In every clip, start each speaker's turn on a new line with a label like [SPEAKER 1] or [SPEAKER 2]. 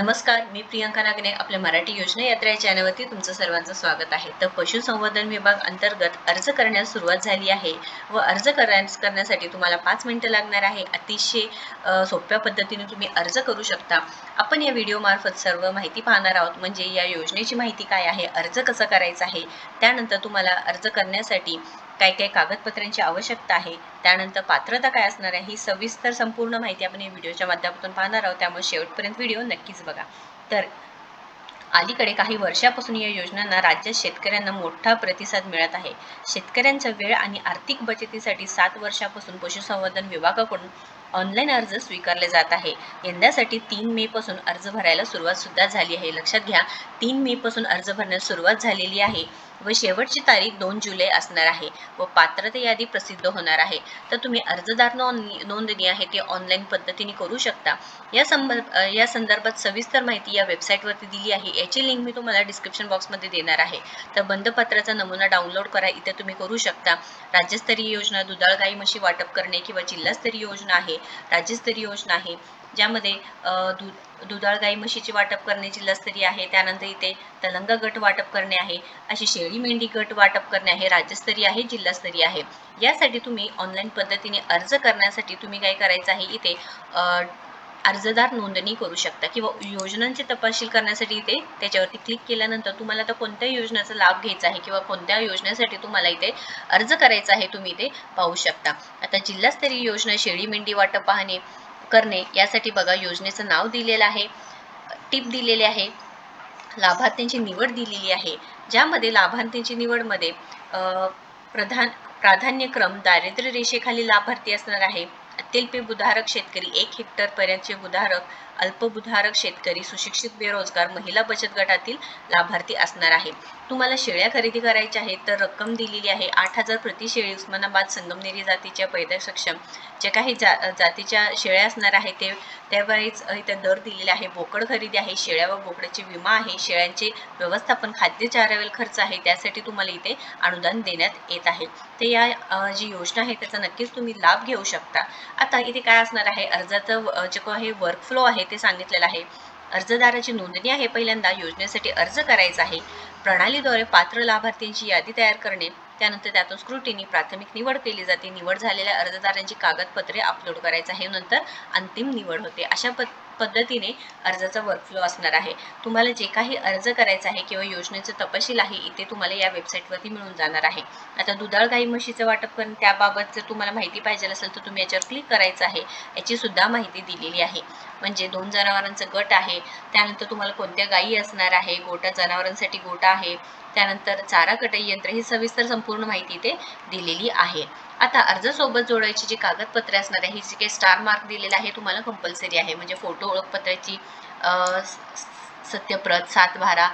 [SPEAKER 1] नमस्कार मी प्रियंका नागने आपल्या मराठी योजना यात्रा या चॅनलवरती तुमचं सर्वांचं स्वागत आहे. तर पशुसंवर्धन विभाग अंतर्गत अर्ज करण्यास सुरुवात झाली आहे व अर्ज करण्यासाठी तुम्हाला पाच मिनटं लागणार आहे. अतिशय सोप्या पद्धतीने तुम्ही अर्ज करू शकता. आपण या व्हिडिओमार्फत सर्व माहिती पाहणार आहोत. म्हणजे या योजनेची माहिती काय आहे अर्ज कसा करायचा आहे त्यानंतर तुम्हाला अर्ज करण्यासाठी काय काय कागदपत्रांची आवश्यकता आहे त्यानंतर पात्रता काय असणार आहे ही सविस्तर संपूर्ण माहिती आपण या व्हिडिओच्या माध्यमातून पाहणार आहोत. त्यामुळे शेवटपर्यंत व्हिडिओ नक्कीच बघा. तर अलीकडे काही वर्षापासून या योजनांना राज्यात शेतकऱ्यांना मोठा प्रतिसाद मिळत आहे. शेतकऱ्यांचा वेळ आणि आर्थिक बचतीसाठी सात वर्षापासून पशुसंवर्धन विभागाकडून ऑनलाईन अर्ज स्वीकारले जात आहे. यंदासाठी तीन मे पासून अर्ज भरायला सुरुवात सुद्धा झाली आहे. लक्षात घ्या तीन मे पासून अर्ज भरण्यास सुरुवात झालेली आहे. व शेवटची तारीख दोन जुलै असणार आहे व पात्रता यादी प्रसिद्ध होणार आहे. तर तुम्ही अर्जदार नोंदणी नोंदणी आहे ती ऑनलाईन पद्धतीने करू शकता. या संदर्भ या संदर्भात सविस्तर माहिती या वेबसाईटवरती दिली आहे. याची लिंक मी तुम्हाला डिस्क्रिप्शन बॉक्समध्ये देणार आहे. तर बंधपत्राचा नमुना डाउनलोड करा. इथे तुम्ही करू शकता. राज्यस्तरीय योजना दुधाळ गाई म्हशी वाटप करणे किंवा जिल्हास्तरीय योजना आहे. राज्यस्तरीय योजना आहे. ज्यामध्ये दु दुधाळ गाई म्हशीचे वाटप करणे जिल्हास्तरीय आहे त्यानंतर इथे तलंगा गट वाटप करणे आहे अशी शेळी मेंढी गट वाटप करणे आहे राज्यस्तरीय आहे जिल्हास्तरीय आहे. यासाठी तुम्ही ऑनलाईन पद्धतीने अर्ज करण्यासाठी तुम्ही काय करायचं आहे इथे अर्जदार नोंदणी करू शकता किंवा योजनांचे तपशील करण्यासाठी इथे त्याच्यावरती क्लिक केल्यानंतर तुम्हाला आता कोणत्या योजनेचा लाभ घ्यायचा आहे किंवा कोणत्या योजनेसाठी तुम्हाला इथे अर्ज करायचा आहे तुम्ही इथे पाहू शकता. आता जिल्हास्तरीय योजना शेळी मेंढी वाटप पाहणे करणे यासाठी बघा योजनेचं नाव दिलेलं आहे टीप दिलेली आहे लाभार्थ्यांची निवड दिलेली आहे ज्यामध्ये लाभार्थ्यांची निवडमध्ये प्रधान प्राधान्यक्रम दारिद्र्य रेषेखाली लाभार्थी असणार आहे तेलपी बुधारक शेतकरी एक हेक्टर पर्यंतचे बुधारक अल्पबुधारक शेतकरी सुशिक्षित बेरोजगार महिला बचत गटातील लाभार्थी असणार आहे तुम्हाला शेळ्या खरेदी करायच्या आहेत तर रक्कम दिलेली आहे. आठ हजार प्रति शेळी उस्मानाबाद संगमनेरी जातीच्या पैदा सक्षम. जे काही जा जातीच्या शेळ्या असणार आहे ते त्यावेळीच इथे दर दिलेले आहे. बोकड खरेदी आहे शेळ्या व बोकडाचे विमा आहे शेळ्यांचे व्यवस्थापन खाद्य चारावेल खर्च आहे त्यासाठी तुम्हाला इथे अनुदान देण्यात येत आहे. ते या जी योजना आहे त्याचा नक्कीच तुम्ही लाभ घेऊ शकता. आता इथे काय असणार आहे? अर्जाचं जे जे काही वर्कफ्लो आहे ते सांगितलेलं आहे. अर्जदाराची नोंदणी आहे पहिल्यांदा. योजनेसाठी अर्ज करायचा आहे. प्रणालीद्वारे पात्र लाभार्थ्यांची यादी तयार करणे. त्यानंतर त्यातून स्क्रुटिनी प्राथमिक निवड केली जाते. निवड झालेल्या अर्जदारांची कागदपत्रे अपलोड करायचं आहे. नंतर अंतिम निवड होते. अशा पद पद्धतीने अर्जाचा वर्कफ्लो असणार आहे. तुम्हाला जे काही अर्ज करायचा आहे किंवा योजनेचं तपशील आहे इथे तुम्हाला या वेबसाईटवरती मिळून जाणार आहे. आता दुधाळ गाई म्हशीचं वाटप करून त्याबाबत जर तुम्हाला माहिती पाहिजे असेल तर तुम्ही याच्यावर क्लिक करायचं आहे. याची सुद्धा माहिती दिलेली आहे. म्हणजे दोन जनावरांचं गट आहे त्यानंतर तुम्हाला कोणत्या गायी असणार आहे गोटा जनावरांसाठी गोटा आहे त्यानंतर चारा कटाई यंत्र ही सविस्तर संपूर्ण माहिती इथे दिलेली आहे. आता अर्जासोबत जोडायची जी कागदपत्रे असणार आहे ही जी काही स्टार मार्क दिलेला आहे तुम्हाला कंपल्सरी आहे. म्हणजे फोटो ओळखपत्राची सत्यप्रत सातबारा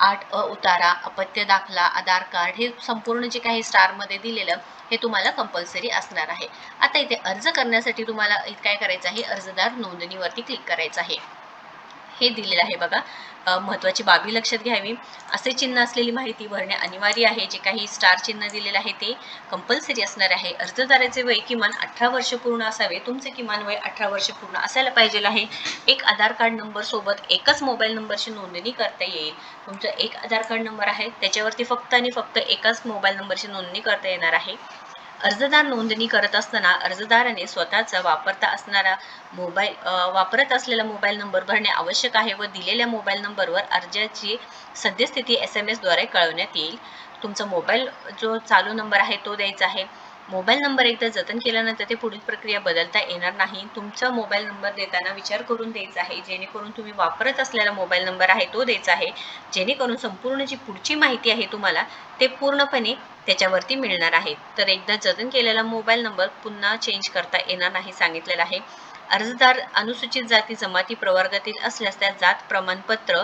[SPEAKER 1] आठ अ उतारा अपत्य दाखला आधार कार्ड हे संपूर्ण जे काही स्टारमध्ये दिलेलं हे तुम्हाला कंपल्सरी असणार आहे. आता इथे अर्ज करण्यासाठी तुम्हाला काय करायचं आहे? अर्जदार नोंदणीवरती क्लिक करायचं आहे. हे दिलेलं आहे बघा. महत्त्वाची बाबी लक्षात घ्यावी. असे चिन्ह असलेली माहिती भरणे अनिवार्य आहे. जे काही स्टार चिन्ह दिलेलं आहे ते कंपल्सरी असणार आहे. अर्जदाराचे वय किमान अठरा वर्ष पूर्ण असावे. तुमचे किमान वय अठरा वर्ष पूर्ण असायला पाहिजे आहे. एक आधार कार्ड नंबर सोबत एकच मोबाईल नंबरची नोंदणी करता येईल. तुमचं एक आधार कार्ड नंबर आहे. त्याच्यावरती फक्त आणि फक्त एकाच मोबाईल नंबरची नोंदणी करता येणार आहे. अर्जदार नोंदणी करत असताना अर्जदाराने स्वतःचा वापरता असणारा मोबाईल वापरत असलेला मोबाईल नंबर भरणे आवश्यक आहे व दिलेल्या मोबाईल नंबरवर अर्जाची सद्यस्थिती एस एम एसद्वारे कळवण्यात येईल. तुमचा मोबाईल जो चालू नंबर आहे तो द्यायचा आहे. मोबाईल नंबर एकदा जतन केल्यानंतर ते पुढील प्रक्रिया बदलता येणार नाही. तुमचा मोबाईल नंबर देताना विचार करून द्यायचा आहे. जेणेकरून तुम्ही वापरत असलेला मोबाईल नंबर आहे तो द्यायचा आहे. जेणेकरून संपूर्ण जी पुढची माहिती आहे तुम्हाला ते पूर्णपणे त्याच्यावरती मिळणार आहे. तर एकदा जतन केलेला मोबाईल नंबर पुन्हा चेंज करता येणार नाही सांगितलेला आहे. अर्जदार अनुसूचित जाती जमाती प्रवर्गातील असल्यास त्या जात प्रमाणपत्र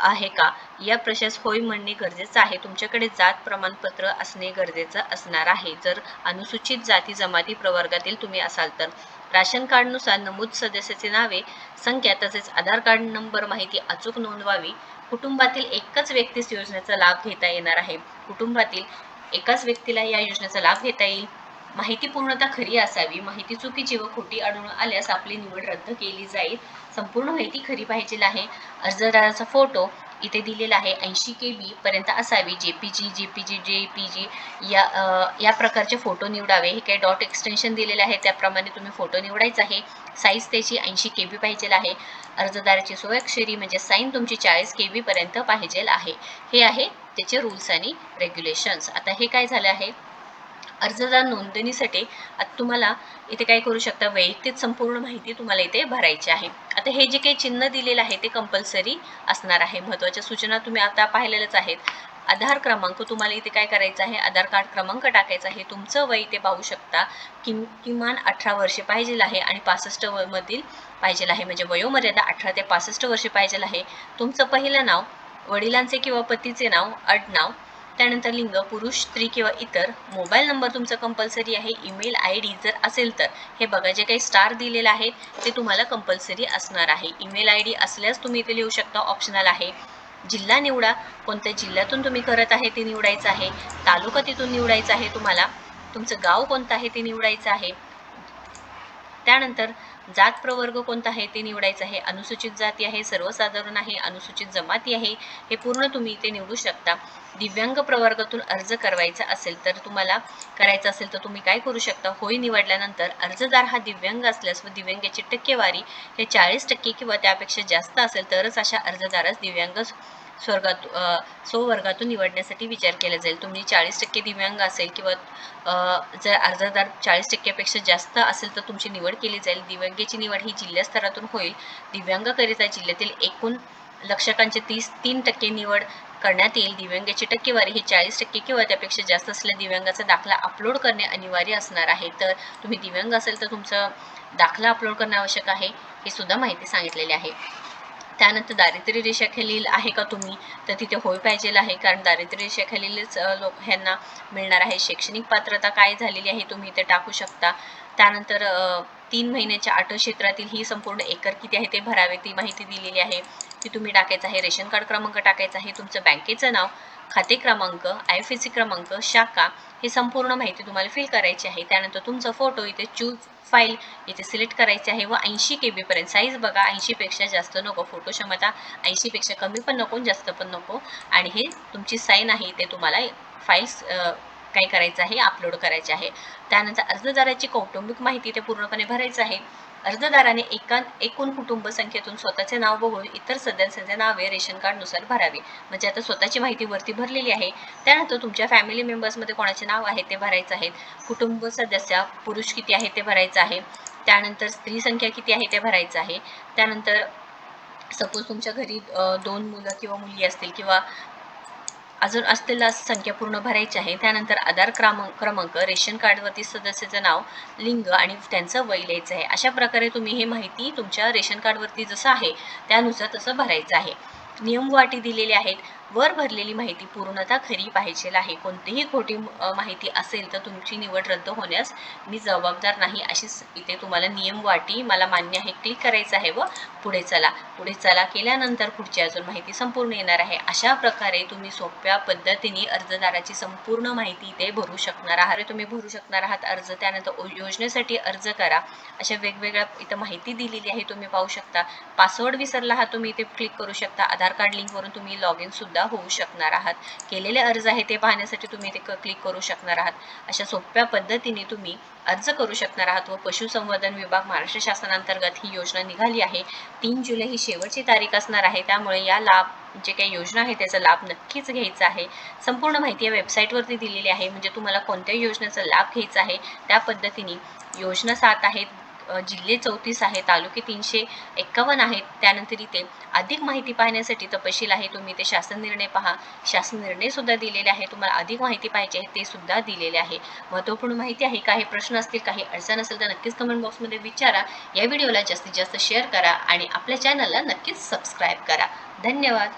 [SPEAKER 1] आहे का? या प्रश्नास होय म्हणणे गरजेचं आहे. तुमच्याकडे जात प्रमाणपत्र असणे गरजेचं असणार आहे. जर अनुसूचित जाती जमाती प्रवर्गातील तुम्ही असाल तर. राशन कार्डनुसार नमूद सदस्याचे नावे संख्या तसेच आधार कार्ड नंबर माहिती अचूक नोंदवावी. कुटुंबातील एकच व्यक्तीस योजनेचा लाभ घेता येणार आहे. कुटुंबातील एकाच व्यक्तीला या योजनेचा लाभ घेता येईल. माहिती पूर्णतः खरी असावी. माहिती चुकीची व खोटी आढळून आल्यास आपली निवड रद्द केली जाईल. संपूर्ण माहिती खरी पाहिजे आहे. अर्जदाराचा फोटो इथे दिलेला आहे. ऐंशी के बी पर्यंत असावी. J P G J P G J P G या या प्रकारचे फोटो निवडावे. हे काही डॉट एक्सटेन्शन दिलेले आहे. त्याप्रमाणे तुम्ही फोटो निवडायचा आहे. साईज त्याची ऐंशी के बी पाहिजे आहे. अर्जदाराची स्वाक्षरी म्हणजे साईन तुमची चाळीस के बीपर्यंत पाहिजे आहे. हे आहे त्याचे रूल्स आणि रेग्युलेशन्स आता हे काय झालं आहे? अर्जदार नोंदणीसाठी आता तुम्हाला इथे काय करू शकता? वैयक्तिक संपूर्ण माहिती तुम्हाला इथे भरायची आहे. आता हे जे काही चिन्ह दिलेलं आहे ते कंपल्सरी असणार आहे. महत्त्वाच्या सूचना तुम्ही आता पाहिलेल्याच आहेत. आधार क्रमांक तुम्हाला इथे काय करायचं आहे? आधार कार्ड क्रमांक टाकायचा आहे. तुमचं वय इथे पाहू शकता. कि किमान अठरा वर्षे पाहिजे आहे आणि पासष्ट मधील पाहिजे आहे. म्हणजे वयोमर्यादा अठरा ते पासष्ट वर्षे पाहिजे आहे. तुमचं पहिलं नाव वडिलांचे किंवा पतीचे नाव आडनाव त्यानंतर लिंग पुरुष स्त्री किंवा इतर. मोबाईल नंबर तुमचा कंपल्सरी आहे ईमेल आय डी जर असेल तर. हे बघा जे काही स्टार दिलेलं आहे ते तुम्हाला कंपल्सरी असणार आहे. ईमेल आय डी असल्यास तुम्ही इथे लिहू शकता ऑप्शनल आहे. जिल्हा निवडा कोणत्या जिल्ह्यातून तुम्ही करत आहे ते निवडायचं आहे. तालुका तिथून निवडायचं आहे तुम्हाला. तुमचं गाव कोणतं आहे ते निवडायचं आहे. त्यानंतर जात प्रवर्ग कोणता आहे ते निवडायचं आहे. अनुसूचित जाती आहे सर्वसाधारण आहे अनुसूचित जमाती आहे हे पूर्ण तुम्ही इथे निवडू शकता. दिव्यांग प्रवर्गातून अर्ज करवायचा असेल तर तुम्हाला करायचं असेल तर तुम्ही काय करू शकता? होय निवडल्यानंतर अर्जदार हा दिव्यांग असल्यास व दिव्यांगाची टक्केवारी हे चाळीस टक्के किंवा त्यापेक्षा जास्त असेल तरच अशा अर्जदारास दिव्यांग स्वर्गात स्ववर्गातून निवडण्यासाठी विचार केला जाईल. तुम्ही चाळीस टक्के दिव्यांग असेल किंवा जर अर्जदार चाळीस टक्क्यापेक्षा जास्त असेल तर तुमची निवड केली जाईल. दिव्यांगाची निवड ही जिल्हा स्तरातून होईल. दिव्यांगाकरिता जिल्ह्यातील एकूण लक्षकांचे तीस तीन टक्के निवड करण्यात येईल. दिव्यांगाची टक्केवारी ही चाळीस टक्के किंवा त्यापेक्षा जास्त असलेल्या दिव्यांगाचा दाखला अपलोड करणे अनिवार्य असणार आहे. तर तुम्ही दिव्यांग असेल तर तुमचं दाखला अपलोड करणे आवश्यक आहे हे सुद्धा माहिती सांगितलेली आहे. त्यानंतर दारिद्र्य रेषेखालील आहे का तुम्ही? तर तिथे होय पाहिजे आहे कारण दारिद्र्य रेषेखालीलच लोक ह्यांना मिळणार आहे. शैक्षणिक पात्रता काय झालेली आहे तुम्ही इथे टाकू शकता. त्यानंतर तीन महिन्याच्या आठ क्षेत्रातील ही संपूर्ण एकर किती आहे ते भरावे ती माहिती दिलेली आहे. ती तुम्ही टाकायचं आहे रेशन कार्ड क्रमांक टाकायचा आहे तुमचं बँकेचं नाव खाते क्रमांक आय एफ सी क्रमांक शाखा ही संपूर्ण माहिती तुम्हाला फिल करायची आहे. त्यानंतर तुमचा फोटो इथे चूज फाईल इथे सिलेक्ट करायची आहे व ऐंशी के बीपर्यंत साईज बघा. ऐंशीपेक्षा जास्त नको. फोटो क्षमता ऐंशीपेक्षा कमी पण नको जास्त पण नको. आणि हे तुमची साईन आहे ते तुम्हाला फाईल्स काय करायचं आहे अपलोड करायचे आहे. त्यानंतर अर्जदाराची कौटुंबिक माहिती ते पूर्णपणे भरायचं आहे. अर्जदाराने एका एकूण कुटुंब संख्येतून स्वतःचे नाव बघून इतर सदस्यांचे नावे रेशन कार्डनुसार भरावे. म्हणजे आता स्वतःची माहिती वरती भरलेली आहे. त्यानंतर तुमच्या फॅमिली मेंबर्समध्ये कोणाचे नाव आहे ते भरायचं आहे. कुटुंब सदस्य पुरुष किती आहे ते भरायचं आहे. त्यानंतर स्त्री संख्या किती आहे ते भरायचं आहे. त्यानंतर सपोज तुमच्या घरी दोन मुलं किंवा मुली असतील किंवा अजून असलेला संख्या पूर्ण भरायची आहे. त्यानंतर आधार क्रमांक क्रमांक रेशन कार्डवरती सदस्याचं नाव लिंग आणि त्यांचं वय लिहायचं आहे. अशा प्रकारे तुम्ही हे माहिती तुमच्या रेशन कार्डवरती जसं आहे त्यानुसार तसं भरायचं आहे. नियम वाटी दिलेले आहेत. वर भरलेली माहिती पूर्णतः खरी पाहिजे आहे. कोणतीही खोटी माहिती असेल तर तुमची निवड रद्द होण्यास मी जबाबदार नाही अशी इथे तुम्हाला नियम वाटी मला मान्य आहे क्लिक करायचं आहे व पुढे चला. पुढे चला केल्यानंतर पुढची अजून माहिती संपूर्ण येणार आहे. अशा प्रकारे तुम्ही सोप्या पद्धतीने अर्जदाराची संपूर्ण माहिती इथे भरू शकणार आहात. तुम्ही भरू शकणार आहात अर्ज त्यानंतर योजनेसाठी अर्ज करा. अशा वेगवेगळ्या इथं माहिती दिलेली आहे तुम्ही पाहू शकता. पासवर्ड विसरला आहात तुम्ही इथे क्लिक करू शकता. आधार कार्ड लिंकवरून तुम्ही लॉग इन सुद्धा सुद्धा होऊ शकणार आहात. केलेले अर्ज आहे ते पाहण्यासाठी तुम्ही ते क्लिक करू शकणार आहात. अशा सोप्या पद्धतीने तुम्ही अर्ज करू शकणार आहात व पशुसंवर्धन विभाग महाराष्ट्र शासनांतर्गत ही योजना निघाली आहे. तीन जुलै ही शेवटची तारीख असणार आहे. त्यामुळे या लाभ जे काही योजना आहे त्याचा लाभ नक्कीच घ्यायचा आहे. संपूर्ण माहिती या वेबसाईटवरती दिलेली आहे. म्हणजे तुम्हाला कोणत्या योजनेचा लाभ घ्यायचा आहे त्या पद्धतीने योजना सात आहेत. जिल्हे चौतीस आहे तालुके तीनशे एक्कावन्न आहेत त्यानंतर इथे अधिक माहिती पाहण्यासाठी तपशील आहे. तुम्ही ते शासन निर्णय पहा. शासन निर्णय सुद्धा दिलेले आहे. तुम्हाला अधिक माहिती पाहिजे आहे ते सुद्धा दिलेले आहे. महत्त्वपूर्ण माहिती आहे. काही प्रश्न असतील काही अडचण असेल तर नक्कीच कमेंट बॉक्समध्ये विचारा. या व्हिडिओला जास्तीत जास्त शेअर करा आणि आपल्या चॅनलला नक्कीच सबस्क्राईब करा. धन्यवाद.